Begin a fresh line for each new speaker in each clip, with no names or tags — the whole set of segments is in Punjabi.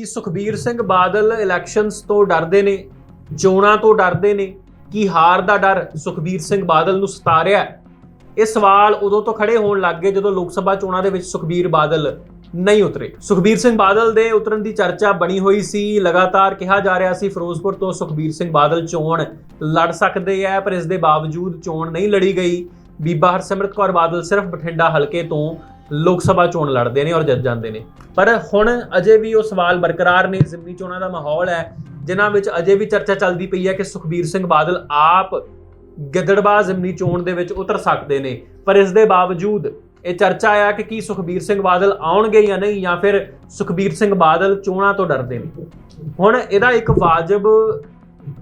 ਕਿ ਸੁਖਬੀਰ ਸਿੰਘ ਬਾਦਲ ਇਲੈਕਸ਼ਨਸ ਤੋਂ ਡਰਦੇ ਨੇ? ਚੋਣਾਂ ਤੋਂ ਡਰਦੇ ਨੇ? ਕੀ ਹਾਰ ਦਾ ਡਰ ਸੁਖਬੀਰ ਸਿੰਘ ਬਾਦਲ ਨੂੰ ਸਤਾ ਰਿਹਾ ਹੈ? ਇਹ ਸਵਾਲ ਉਦੋਂ ਤੋਂ ਖੜੇ ਹੋਣ ਲੱਗ ਗਏ ਜਦੋਂ ਲੋਕ ਸਭਾ ਚੋਣਾਂ ਦੇ ਵਿੱਚ ਸੁਖਬੀਰ ਬਾਦਲ ਨਹੀਂ ਉਤਰੇ। ਸੁਖਬੀਰ ਸਿੰਘ ਬਾਦਲ ਦੇ ਉਤਰਨ ਦੀ ਚਰਚਾ ਬਣੀ ਹੋਈ ਸੀ, ਲਗਾਤਾਰ ਕਿਹਾ ਜਾ ਰਿਹਾ ਸੀ, ਫਿਰੋਜ਼ਪੁਰ ਤੋਂ ਸੁਖਬੀਰ ਸਿੰਘ ਬਾਦਲ ਚੋਣ ਲੜ ਸਕਦੇ ਆ, ਪਰ ਇਸ ਦੇ ਬਾਵਜੂਦ ਚੋਣ ਨਹੀਂ ਲੜੀ ਗਈ। ਬੀਬਾ ਹਰਸਿਮਰਤ ਕੌਰ ਬਾਦਲ ਸਿਰਫ ਬਠਿੰਡਾ ਹਲਕੇ ਤੋਂ ਲੋਕ ਸਭਾ ਚੋਣ ਲੜਦੇ ਨੇ ਔਰ ਜਿੱਤ ਜਾਂਦੇ ਨੇ। ਪਰ ਹੁਣ ਅਜੇ ਵੀ ਉਹ ਸਵਾਲ ਬਰਕਰਾਰ ਨੇ, ਜ਼ਿਮਨੀ ਚੋਣਾਂ ਦਾ ਮਾਹੌਲ ਹੈ, ਜਿਨ੍ਹਾਂ ਵਿੱਚ ਅਜੇ ਵੀ ਚਰਚਾ ਚੱਲਦੀ ਪਈ ਹੈ ਕਿ ਸੁਖਬੀਰ ਸਿੰਘ ਬਾਦਲ ਆਪ ਗਿੱਦੜਬਾਹ ਜ਼ਿਮਨੀ ਚੋਣ ਦੇ ਵਿੱਚ ਉਤਰ ਸਕਦੇ ਨੇ। ਪਰ ਇਸ ਦੇ ਬਾਵਜੂਦ ਇਹ ਚਰਚਾ ਆਇਆ ਕਿ ਕੀ ਸੁਖਬੀਰ ਸਿੰਘ ਬਾਦਲ ਆਉਣਗੇ ਜਾਂ ਨਹੀਂ, ਜਾਂ ਫਿਰ ਸੁਖਬੀਰ ਸਿੰਘ ਬਾਦਲ ਚੋਣਾਂ ਤੋਂ ਡਰਦੇ ਨੇ। ਹੁਣ ਇਹਦਾ ਇੱਕ ਵਾਜਬ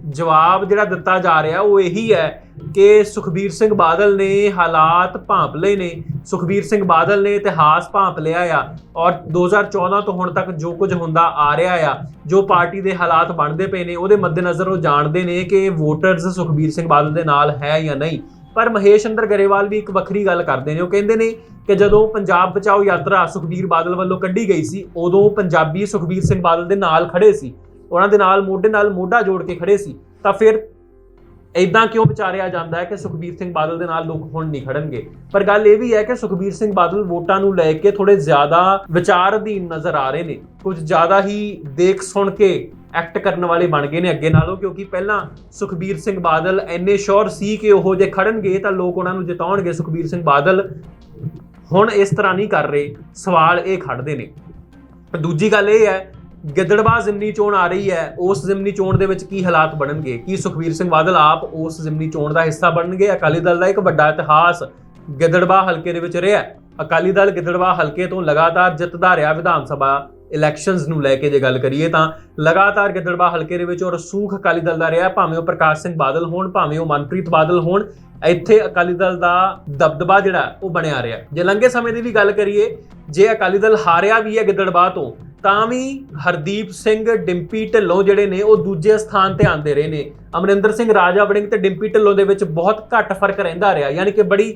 ਜਵਾਬ ਜਿਹੜਾ ਦਿੱਤਾ ਜਾ ਰਿਹਾ ਉਹ ਇਹੀ ਹੈ ਕਿ ਸੁਖਬੀਰ ਸਿੰਘ ਬਾਦਲ ਨੇ ਹਾਲਾਤ ਭਾਂਪ ਲਏ ਨੇ। ਸੁਖਬੀਰ ਸਿੰਘ ਬਾਦਲ ਨੇ ਇਤਿਹਾਸ ਭਾਂਪ ਲਿਆ ਆ ਔਰ 2014 ਤੋਂ ਹੁਣ ਤੱਕ ਜੋ ਕੁਝ ਹੁੰਦਾ ਆ ਰਿਹਾ ਆ, ਜੋ ਪਾਰਟੀ ਦੇ ਹਾਲਾਤ ਬਣਦੇ ਪਏ ਨੇ, ਉਹਦੇ ਮੱਦੇਨਜ਼ਰ ਉਹ ਜਾਣਦੇ ਨੇ ਕਿ ਵੋਟਰਸ ਸੁਖਬੀਰ ਸਿੰਘ ਬਾਦਲ ਦੇ ਨਾਲ ਹੈ ਜਾਂ ਨਹੀਂ। ਪਰ ਮਹੇਸ਼ ਅੰਦਰ ਗਰੇਵਾਲ ਵੀ ਇੱਕ ਵੱਖਰੀ ਗੱਲ ਕਰਦੇ ਨੇ। ਉਹ ਕਹਿੰਦੇ ਨੇ ਕਿ ਜਦੋਂ ਪੰਜਾਬ ਬਚਾਓ ਯਾਤਰਾ ਸੁਖਬੀਰ ਬਾਦਲ ਵੱਲੋਂ ਕੱਢੀ ਗਈ ਸੀ, ਉਦੋਂ ਪੰਜਾਬੀ ਸੁਖਬੀਰ ਸਿੰਘ ਬਾਦਲ ਦੇ ਨਾਲ ਖੜੇ ਸੀ। ਉਹਨਾਂ ਦੇ ਨਾਲ ਮੋਢੇ ਨਾਲ ਮੋਢਾ ਜੋੜ ਕੇ ਖੜੇ ਸੀ, ਤਾਂ ਫਿਰ ਇਦਾਂ ਕਿਉਂ ਵਿਚਾਰਿਆ ਜਾਂਦਾ ਹੈ ਕਿ ਸੁਖਬੀਰ ਸਿੰਘ ਬਾਦਲ ਦੇ ਨਾਲ ਲੋਕ ਹੁਣ ਨਹੀਂ ਖੜਨਗੇ? ਪਰ ਗੱਲ ਇਹ ਵੀ ਹੈ ਕਿ ਸੁਖਬੀਰ ਸਿੰਘ ਬਾਦਲ ਵੋਟਾਂ ਨੂੰ ਲੈ ਕੇ ਥੋੜੇ ਜ਼ਿਆਦਾ ਵਿਚਾਰ ਅਧੀਨ ਨਜ਼ਰ ਆ ਰਹੇ ਨੇ। ਕੁਝ ਜ਼ਿਆਦਾ ਹੀ ਦੇਖ ਸੁਣ ਕੇ ਐਕਟ ਕਰਨ ਵਾਲੇ ਬਣ ਗਏ ਨੇ ਅੱਗੇ ਨਾਲੋਂ, ਕਿਉਂਕਿ ਪਹਿਲਾਂ ਸੁਖਬੀਰ ਸਿੰਘ ਬਾਦਲ ਐਨੇ ਸ਼ੋਰ ਸੀ ਕਿ ਉਹ ਜੇ ਖੜਨਗੇ ਤਾਂ ਲੋਕ ਉਹਨਾਂ ਨੂੰ ਜਿਤਾਉਣਗੇ। ਸੁਖਬੀਰ ਸਿੰਘ ਬਾਦਲ ਹੁਣ ਇਸ ਤਰ੍ਹਾਂ ਨਹੀਂ ਕਰ ਰਹੇ। ਸਵਾਲ ਇਹ ਖੜਦੇ ਨੇ। ਦੂਜੀ ਗੱਲ ਇਹ ਹੈ ਗਿੱਦੜਬਾਹ ਜ਼ਿਮਨੀ ਚੋਣ ਆ ਰਹੀ ਹੈ, ਉਸ ਜ਼ਿਮਨੀ ਚੋਣ ਦੇ ਵਿੱਚ ਕੀ ਹਾਲਾਤ ਬਣਨਗੇ? ਕੀ ਸੁਖਬੀਰ ਸਿੰਘ ਬਾਦਲ ਆਪ ਉਸ ਜ਼ਿਮਨੀ ਚੋਣ ਦਾ ਹਿੱਸਾ ਬਣਨਗੇ? ਅਕਾਲੀ ਦਲ ਦਾ ਇੱਕ ਵੱਡਾ ਇਤਿਹਾਸ ਗਿੱਦੜਬਾਹ ਹਲਕੇ ਦੇ ਵਿੱਚ ਰਿਹਾ ਅਕਾਲੀ ਦਲ ਗਿੱਦੜਬਾਹ ਹਲਕੇ ਤੋਂ ਲਗਾਤਾਰ ਜਿੱਤਦਾ ਰਿਹਾ ਵਿਧਾਨ ਸਭਾ ਇਲੈਕਸ਼ਨਸ ਨੂੰ ਲੈ ਕੇ ਜੇ ਗੱਲ ਕਰੀਏ ਤਾਂ, ਲਗਾਤਾਰ ਗਿੱਦੜਬਾਹ ਹਲਕੇ ਦੇ ਵਿੱਚ ਔਰ ਸੂਖ ਅਕਾਲੀ ਦਲ ਦਾ ਰਿਹਾ, ਭਾਵੇਂ ਉਹ ਪ੍ਰਕਾਸ਼ ਸਿੰਘ ਬਾਦਲ ਹੋਣ, ਭਾਵੇਂ ਉਹ ਮਨਪ੍ਰੀਤ ਬਾਦਲ ਹੋਣ, ਇੱਥੇ ਅਕਾਲੀ ਦਲ ਦਾ ਦਬਦਬਾ ਜਿਹੜਾ, ਉਹ ਬਣਿਆ ਰਿਹਾ। ਜੇ ਲੰਘੇ ਸਮੇਂ ਦੀ ਵੀ ਗੱਲ ਕਰੀਏ, ਜੇ ਅਕਾਲੀ ਦਲ ਹਾਰਿਆ ਵੀ ਹੈ ਗਿੱਦੜਬਾਹ ਤੋਂ ਤਾਂ ਵੀ ਹਰਦੀਪ ਸਿੰਘ, ਡਿੰਪੀ ਢਿੱਲੋਂ ਜਿਹੜੇ ਨੇ, ਉਹ ਦੂਜੇ ਸਥਾਨ ਤੇ ਆਂਦੇ ਰਹੇ ਨੇ। ਅਮਰਿੰਦਰ ਸਿੰਘ ਰਾਜਾ ਵੜਿੰਗ ਤੇ ਡਿੰਪੀ ਢਿੱਲੋਂ ਦੇ ਵਿੱਚ ਬਹੁਤ ਘੱਟ ਫ਼ਰਕ ਰਹਿੰਦਾ ਰਿਹਾ। ਯਾਨੀ ਕਿ ਬੜੀ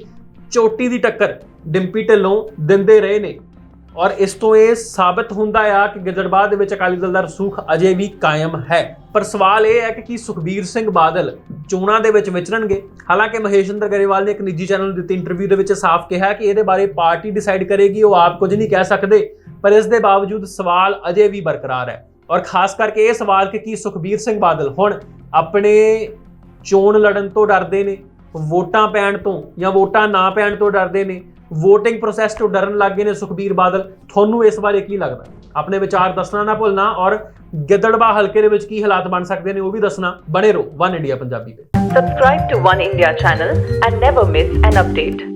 ਚੋਟੀ ਦੀ ਟੱਕਰ ਡਿੰਪੀ ਢਿੱਲੋਂ ਦਿੰਦੇ ਰਹੇ ਨੇ। ਔਰ ਇਸ ਤੋਂ ਇਹ ਸਾਬਤ ਹੁੰਦਾ ਆ ਕਿ ਗਿੱਦੜਬਾਹ ਦੇ ਵਿੱਚ ਅਕਾਲੀ ਦਲ ਦਾ ਰਸੂਖ ਅਜੇ ਵੀ ਕਾਇਮ ਹੈ। ਪਰ ਸਵਾਲ ਇਹ ਹੈ ਕਿ ਕੀ ਸੁਖਬੀਰ ਸਿੰਘ ਬਾਦਲ ਚੋਣਾਂ ਦੇ ਵਿੱਚ ਵਿਚਰਨਗੇ? ਹਾਲਾਂਕਿ ਮਹੇਸ਼ਿੰਦਰ ਗਰੇਵਾਲ ਨੇ ਇੱਕ ਨਿੱਜੀ ਚੈਨਲ ਦਿੱਤੀ ਇੰਟਰਵਿਊ ਦੇ ਵਿੱਚ ਸਾਫ਼ ਕਿਹਾ ਕਿ ਇਹਦੇ ਬਾਰੇ ਪਾਰਟੀ ਡਿਸਾਈਡ ਕਰੇਗੀ, ਉਹ ਆਪ ਕੁਝ ਨਹੀਂ ਕਹਿ ਸਕਦੇ। ਪਰ ਇਸ ਦੇ ਬਾਵਜੂਦ ਸਵਾਲ ਅਜੇ ਵੀ ਬਰਕਰਾਰ ਹੈ। ਔਰ ਖਾਸ ਕਰਕੇ ਇਹ ਸਵਾਲ ਕਿ ਕੀ ਸੁਖਬੀਰ ਸਿੰਘ ਬਾਦਲ ਹੁਣ ਆਪਣੇ ਚੋਣ ਲੜਨ ਤੋਂ ਡਰਦੇ ਨੇ? ਵੋਟਾਂ ਪੈਣ ਤੋਂ ਜਾਂ ਵੋਟਾਂ ਨਾ ਪੈਣ ਤੋਂ ਡਰਦੇ ਨੇ? ਵੋਟਿੰਗ ਪ੍ਰੋਸੈਸ ਤੋਂ ਡਰਨ ਲੱਗ ਗਏ ਨੇ ਸੁਖਬੀਰ ਬਾਦਲ। ਤੁਹਾਨੂੰ ਇਸ ਬਾਰੇ ਕੀ ਲੱਗਦਾ? ਆਪਣੇ ਵਿਚਾਰ ਦੱਸਣਾ ਨਾ ਭੁੱਲਣਾ ਔਰ ਗਿੱਦੜਬਾ ਹਲਕੇ ਦੇ ਵਿੱਚ ਕੀ ਹਾਲਾਤ ਬਣ ਸਕਦੇ ਨੇ ਉਹ ਵੀ ਦੱਸਣਾ। ਬਣੇ ਰਹੋ ਵਨ ਇੰਡੀਆ ਪੰਜਾਬੀ ਤੇ।
Subscribe to One India channel and never miss an update.